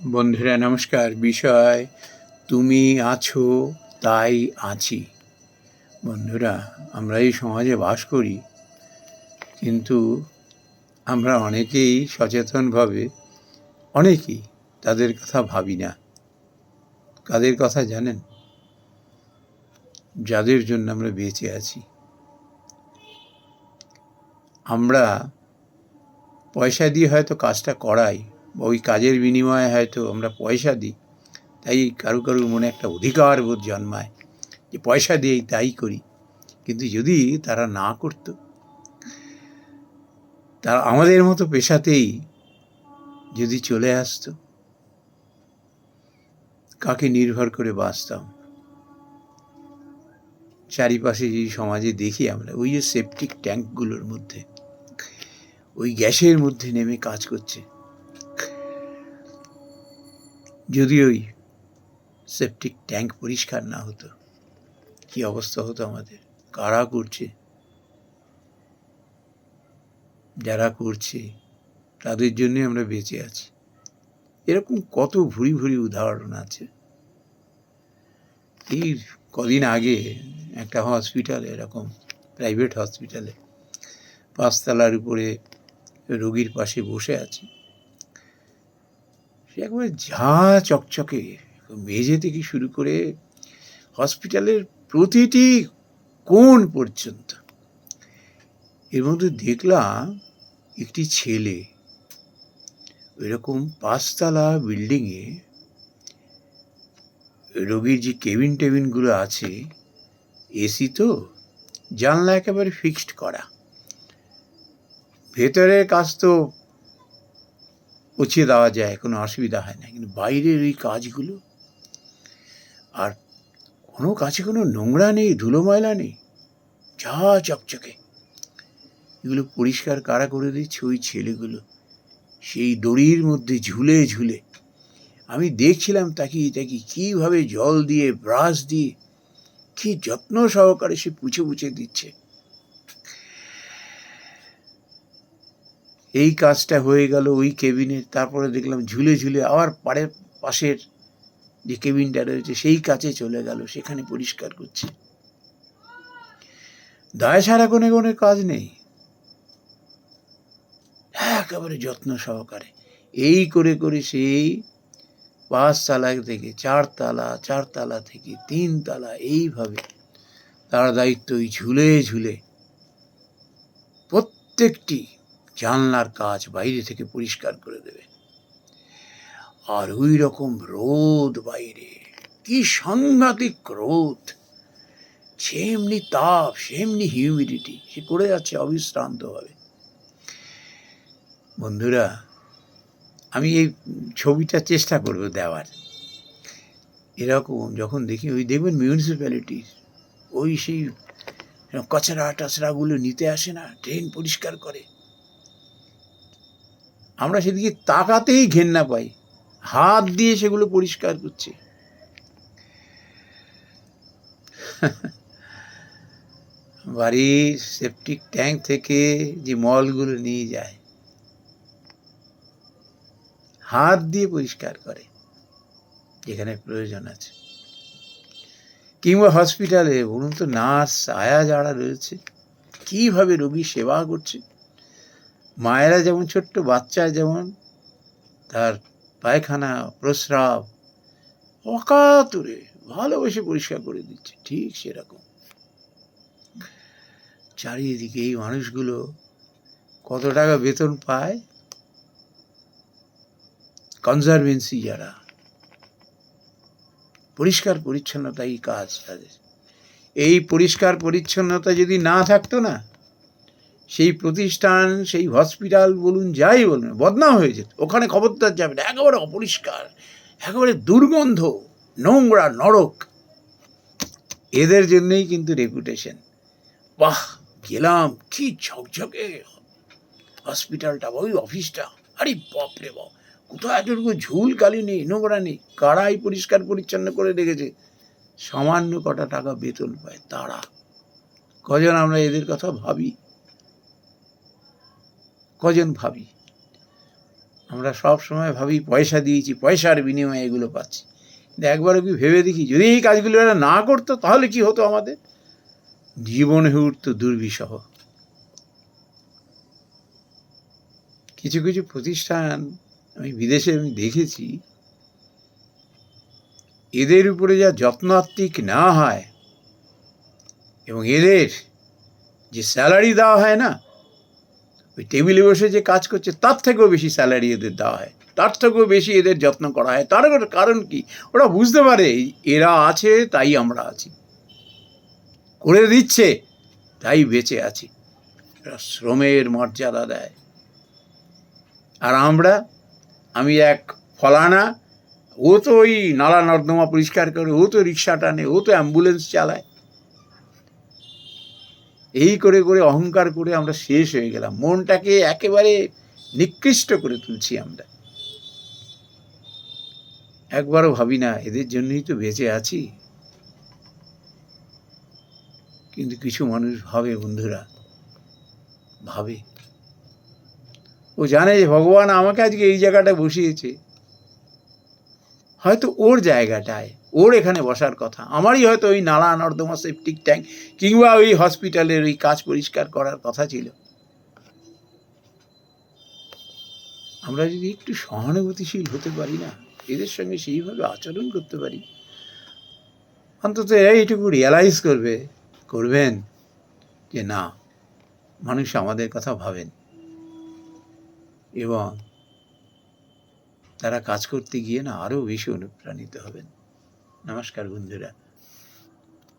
বন্ধুরা, নমস্কার। বিষয়, তুমি আছো, তাই আছি। বন্ধুরা, আমরা এই সমাজে বাস করি, কিন্তু আমরা অনেকেই সচেতনভাবে, অনেকেই তাদের কথা ভাবি না। কাদের কথা জানেন? যাদের জন্য আমরা বেঁচে আছি। আমরা পয়সা দিয়ে হয়তো কাজটা করাই ওই কাজের বিনিময়ে হয়তো আমরা পয়সা দিই। তাই কারও কারোর মনে একটা অধিকার বোধ জন্মায় যে পয়সা দিয়েই তাই করি। কিন্তু যদি তারা না করতো, তারা আমাদের মতো পেশাতেই যদি চলে আসতো, কাকে নির্ভর করে বাঁচতাম? চারিপাশে যে সমাজে দেখি আমরা, ওই যে সেপটিক ট্যাঙ্কগুলোর মধ্যে, ওই গ্যাসের মধ্যে নেমে কাজ করছে। যদি ওই সেপটিক ট্যাঙ্ক পরিষ্কার না হতো, কি অবস্থা হতো আমাদের? কারা করছে? যারা করছে, তাদের জন্যে আমরা বেঁচে আছি। এরকম কত ভুরি ভুরি উদাহরণ আছে। এই কদিন আগে একটা হসপিটালে এরকম প্রাইভেট হসপিটালে পাঁচতলার উপরে রোগীর পাশে বসে আছে। সে একবারে ঝা চকচকে মেঝে থেকে শুরু করে হসপিটালের প্রতিটি কোণ পর্যন্ত। এর মধ্যে দেখলাম একটি ছেলে এরকম পাঁচতলা বিল্ডিংয়ে রোগীর যে কেবিন টেবিনগুলো আছে, এসি তো, জানলা একেবারে ফিক্সড করা। ভেতরের কাজ তো উছিয়ে দেওয়া যায়, কোনো অসুবিধা হয় না। কিন্তু বাইরের ওই কাজগুলো, আর কোনো কাছে কোনো নোংরা নেই, ধুলো ময়লা নেই, যা চকচকে। এগুলো পরিষ্কার কারা করে দিচ্ছে? ওই ছেলেগুলো, সেই দড়ির মধ্যে ঝুলে ঝুলে। আমি দেখছিলাম তাকিয়ে তাকি কীভাবে জল দিয়ে, ব্রাশ দিয়ে, কি যত্ন সহকারে সে পুছে পুছে দিচ্ছে। এই কাজটা হয়ে গেল ওই কেবিনের তারপরে দেখলাম ঝুলে ঝুলে আবার পাড়ের পাশের যে কেবিনটা রয়েছে সেই কাছে চলে গেল, সেখানে পরিষ্কার করছে। দায় সারা কোনে কোনে কাজ নেই। একেবারে যত্ন সহকারে। এই করে করে সেই পাঁচ পাঁচতলা থেকে চারতলা চারতলা থেকে তিনতলা এইভাবে তার দায়িত্ব ওই ঝুলে ঝুলে প্রত্যেকটি জানলার কাজ বাইরে থেকে পরিষ্কার করে দেবে। আর ওই রকম রোদ বাইরে, কি সাংঘাতিক রোদ। সেমনি তাপ, সেমনি হিউমিডিটি সে করে যাচ্ছে অবিশ্রান্তভাবে। বন্ধুরা, আমি এই ছবিটা চেষ্টা করব দেওয়ার। এরকম যখন দেখি, ওই দেখবেন মিউনিসিপ্যালিটির ওই সেই কচরা টচরাগুলো নিতে আসে না ট্রেন পরিষ্কার করে। আমরা সেদিকে তাকাতেই ঘেন্না পাই। হাত দিয়ে সেগুলো পরিষ্কার করছে। বাড়ির সেপটিক ট্যাঙ্ক থেকে যে মলগুলো নিয়ে যায়, হাত দিয়ে পরিষ্কার করে, যেখানে প্রয়োজন আছে। কিংবা হসপিটালে বলুন তো নার্স আয়া যারা রয়েছে, কীভাবে রোগী সেবা করছে? মায়েরা যেমন ছোট্ট বাচ্চা যেমন তার পায়খানা, প্রস্রাব অকাতুরে ভালোবেসে পরিষ্কার করে দিচ্ছে, ঠিক সেরকম। চারিদিকে এই মানুষগুলো কত টাকা বেতন পায়? কনজারভেন্সি যারা, পরিষ্কার পরিচ্ছন্নতাই কাজ তাদের। এই পরিষ্কার পরিচ্ছন্নতা যদি না থাকতো না সেই প্রতিষ্ঠান, সেই হসপিটাল বলুন, যাই বলুন, বদনাম হয়ে যেত। ওখানে খবরদার যাবে না, একেবারে অপরিষ্কার, একেবারে দুর্গন্ধ, নোংরা, নরক। এদের জন্যই কিন্তু রেপুটেশন বাহ, গেলাম, কি ঝকঝকে। হসপিটালটা, ওই অফিসটা, আরে বাপরে বাপ কোথাও এতটুকু ঝুল কালি নেই, নোংরা নেই কারাই পরিষ্কার পরিচ্ছন্ন করে রেখেছে। সামান্য কটা টাকা বেতন পায় তারা। কজন আমরা এদের কথা ভাবি? কজন ভাবি? আমরা সব সময় ভাবি, পয়সা দিয়েছি, পয়সার বিনিময়ে এগুলো পাচ্ছি। কিন্তু একবারও কি ভেবে দেখি, যদি এই কাজগুলো এরা না করতো, তাহলে কি হতো আমাদের? জীবন হয়ে উঠতো দুর্বিষহ। কিছু কিছু প্রতিষ্ঠান আমি বিদেশে আমি দেখেছি, এদের উপরে যা যত্নাত্মিক না হয়, এবং এদের যে স্যালারি দেওয়া হয় না ওই টেবিলে বসে যে কাজ করছে, তার থেকেও বেশি স্যালারি এদের দেওয়া হয়। তার থেকেও বেশি এদের যত্ন করা হয়। তার কারণ কি? ওরা বুঝতে পারে এরা আছে, তাই আমরা আছি। করে দিচ্ছে, তাই বেঁচে আছি। এরা শ্রমের মর্যাদা দেয়। আর আমরা, আমি এক ফলানা, ও তো ওই নালা নর্দমা পরিষ্কার করে, ও তো রিক্সা টানে ও তো অ্যাম্বুলেন্স চালায়। এই করে করে, অহংকার করে আমরা শেষ হয়ে গেলাম। মনটাকে একেবারে নিকৃষ্ট করে তুলছি আমরা। একবারও ভাবি না, এদের জন্যই তো বেঁচে আছি। কিন্তু কিছু মানুষ ভাবে, বন্ধুরা, ভাবে। ও জানে যে ভগবান আমাকে আজকে এই জায়গাটা বসিয়েছে। হয়তো ওর জায়গাটায়, ওর এখানে বসার কথা। আমারই হয়তো ওই নালা নর্দমা সেপটিক ট্যাঙ্ক কিংবা ওই হসপিটালের ওই কাজ পরিষ্কার করার কথা ছিল। আমরা যদি একটু সহানুভূতিশীল হতে পারি না, এদের সঙ্গে সেইভাবে আচরণ করতে পারি, অন্তত এইটুকু রিয়ালাইজ করবে, করবেন যে না, মানুষ আমাদের কথা ভাবেন এবং তারা কাজ করতে গিয়ে না আরও বেশি অনুপ্রাণিত হবেন। নমস্কার বন্ধুরা।